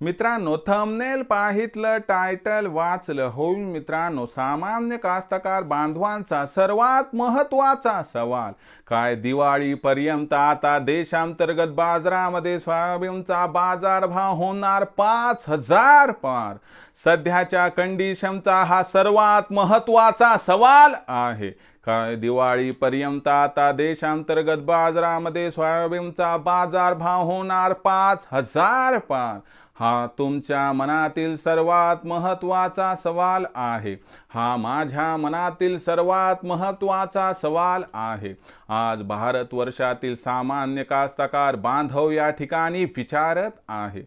मित्रांनो thumbnail पाहितलं title वाचलं. होईल मित्रांनो सामान्य कास्तकार बांधवांचा सर्वात महत्त्वाचा सवाल काय दिवाळीपर्यंत आता देशांतर्गत बाजारामध्ये सोयाबीनचा बाजारभाव होणार पाच हजार पार? सध्याच्या कंडिशनचा हा सर्वात महत्त्वाचा सवाल आहे. काय दिवाळीपर्यंत आता देशांतर्गत बाजारामध्ये सोयाबीनचा बाजारभाव होणार पाच हजार पार? हा तुमच्या मनातील सर्वात महत्त्वाचा सवाल आहे. हा माझ्या मनातील सर्वात महत्त्वाचा सवाल आहे. आज भारत वर्षातील सामान्य कास्तकार बांधव या ठिकाणी विचारत आहे.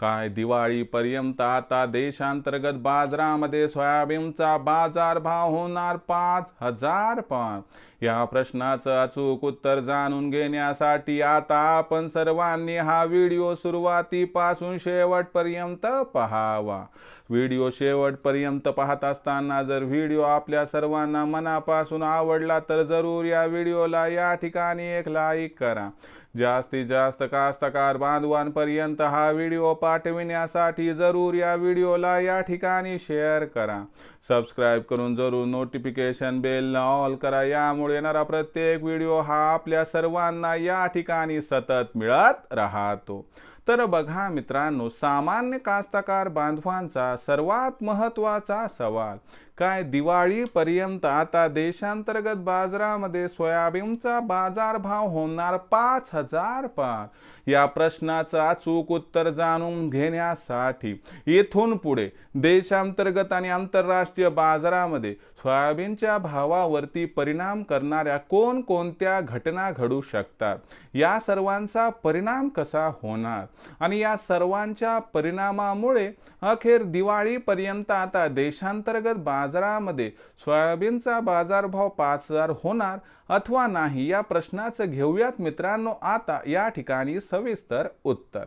काय दिवाळीपर्यंत आता देशांतर्गत बाजारामध्ये सोयाबीनचा बाजारभाव होणार पाच हजार पाच या प्रश्नाचं अचूक उत्तर जाणून घेण्यासाठी आता आपण सर्वांनी हा व्हिडिओ सुरुवातीपासून शेवटपर्यंत पहावा. व्हिडिओ शेवटपर्यंत पाहत असताना जर व्हिडिओ आपल्या सर्वांना मनापासून आवडला तर जरूर या व्हिडिओला या ठिकाणी एक लाईक करा. जास्तीत जास्त कास्तकार बांधवांपर्यंत हा व्हिडिओ पाठविण्यासाठी जरूर या व्हिडिओला या ठिकाणी शेअर करा. सबस्क्राईब करून जरूर नोटिफिकेशन बेल ऑल करा. यामुळे येणारा प्रत्येक व्हिडिओ हा आपल्या सर्वांना या ठिकाणी सतत मिळत राहतो. तर बघा मित्रांनो सामान्य कास्तकार बांधवांचा सर्वात महत्त्वाचा सवाल काय दिवाळीपर्यंत आता देशांतर्गत बाजारामध्ये सोयाबीनचा बाजारभाव होणार पाच हजार पार या प्रश्नाचं अचूक उत्तर जाणून घेण्यासाठी येथून पुढे देशांतर्गत आणि आंतरराष्ट्रीय बाजारामध्ये सोयाबीनच्या भावावरती परिणाम करणाऱ्या कोणकोणत्या घटना घडू शकतात? या सर्वांचा परिणाम कसा होणार? आणि या सर्वांच्या परिणामामुळे अखेर दिवाळीपर्यंत आता देशांतर्गत बाजारामध्ये सोयाबीनचा बाजारभाव पाच हजार होणार अथवा नाही या प्रश्नाचं घेऊयात मित्रांनो. आता या ठिकाणी सविस्तर उत्तर.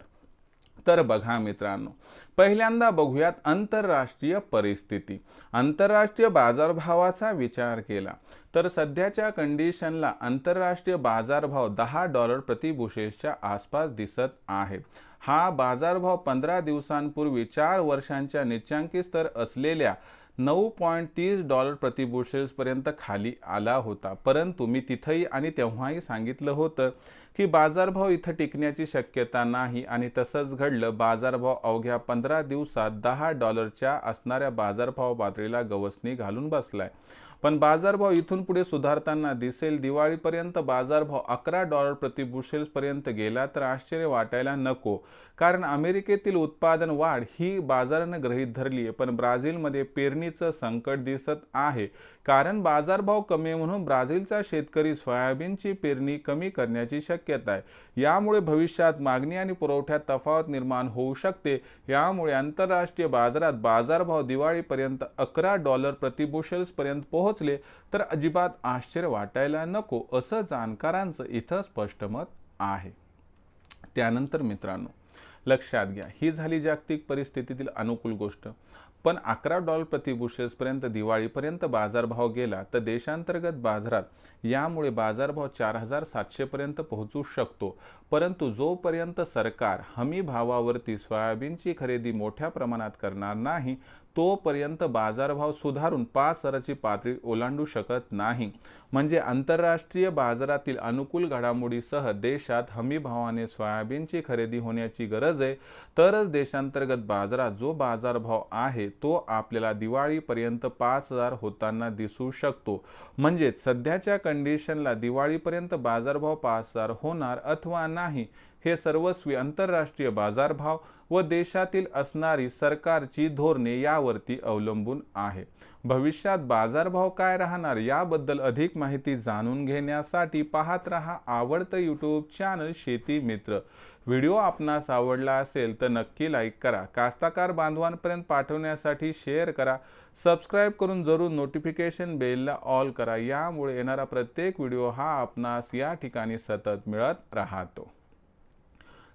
तर बघा मित्रांनो पहिल्यांदा बघूयात आंतरराष्ट्रीय परिस्थिती. आंतरराष्ट्रीय बाजारभावाचा विचार केला तर सध्याच्या कंडिशनला आंतरराष्ट्रीय बाजारभाव दहा डॉलर प्रतिबुशेसच्या आसपास दिसत आहे. हा बाजारभाव पंधरा दिवसांपूर्वी चार वर्षांच्या निच्चांकी स्तर असलेल्या नऊ पॉईंट तीस डॉलर प्रतिबुशेल्सपर्यंत खाली आला होता. परंतु मी तिथंही आणि तेव्हाही सांगितलं होतं की बाजारभाव इथं टिकण्याची शक्यता नाही आणि तसंच घडलं बाजारभाव अवघ्या पंधरा दिवसात दहा डॉलरच्या असणाऱ्या बाजारभाव पातळीला गवसणी घालून बसलाय. पण बाजारभाव इथून पुढे सुधारताना दिसेल. दिवाळीपर्यंत बाजारभाव अकरा डॉलर प्रति बुशेल्सपर्यंत गेला तर आश्चर्य वाटायला नको. कारण अमेरिकेतील उत्पादन वाढ ही बाजारानं गृहीत धरली आहे. पण ब्राझीलमध्ये पेरणीचं संकट दिसत आहे. कारण बाजारभाव कमी म्हणून ब्राझीलचा शेतकरी सोयाबीनची पेरणी कमी करण्याची शक्यता आहे. यामुळे भविष्यात मागणी आणि पुरवठ्यात तफावत निर्माण होऊ शकते. यामुळे आंतरराष्ट्रीय बाजारात बाजारभाव दिवाळीपर्यंत अकरा डॉलर प्रतिबुशेल्सपर्यंत पोहोचले तर अजिबात आश्चर्य वाटायला नको असं जाणकारांचं इथं स्पष्ट मत आहे. त्यानंतर मित्रांनो लक्षात घ्या ही झाली जागतिक परिस्थितीतील अनुकूल गोष्ट. पण अकरा डॉलर प्रतिबुशेसपर्यंत दिवाळीपर्यंत बाजारभाव गेला तर देशांतर्गत बाजारात यामुळे बाजारभाव चार हजार सातशेपर्यंत पोहोचू शकतो. परंतु जोपर्यंत सरकार हमी भावावरती सोयाबीनची खरेदी मोठ्या प्रमाणात करणार नाही तोपर्यंत बाजारभाव सुधारून पाच हजाराची पातळी ओलांडू शकत नाही. म्हणजे आंतरराष्ट्रीय बाजारातील अनुकूल घडामोडीसह देशात हमी भावाने सोयाबीनची खरेदी होण्याची गरज आहे. तरच देशांतर्गत बाजारात जो बाजारभाव आहे तो आपल्याला दिवाळीपर्यंत पाच हजार होताना दिसू शकतो. म्हणजेच सध्याच्या कंडिशनला दिवाळीपर्यंत बाजारभाव पाच हजार होणार अथवा नाही हे सर्वस्वी आंतरराष्ट्रीय बाजारभाव व देशातील असणारी सरकारची धोरणे यावरती अवलंबून आहे. भविष्यात बाजारभाव काय राहणार याबद्दल अधिक माहिती जाणून घेण्यासाठी पाहत रहा आवडतं यूट्यूब चॅनल शेती मित्र. व्हिडिओ आपणास आवडला असेल तर नक्की लाईक करा. कास्ताकार बांधवांपर्यंत पाठवण्यासाठी शेअर करा. सबस्क्राईब करून जरूर नोटिफिकेशन बेलला ऑल करा. यामुळे येणारा प्रत्येक व्हिडिओ हा आपणास या ठिकाणी सतत मिळत राहतो.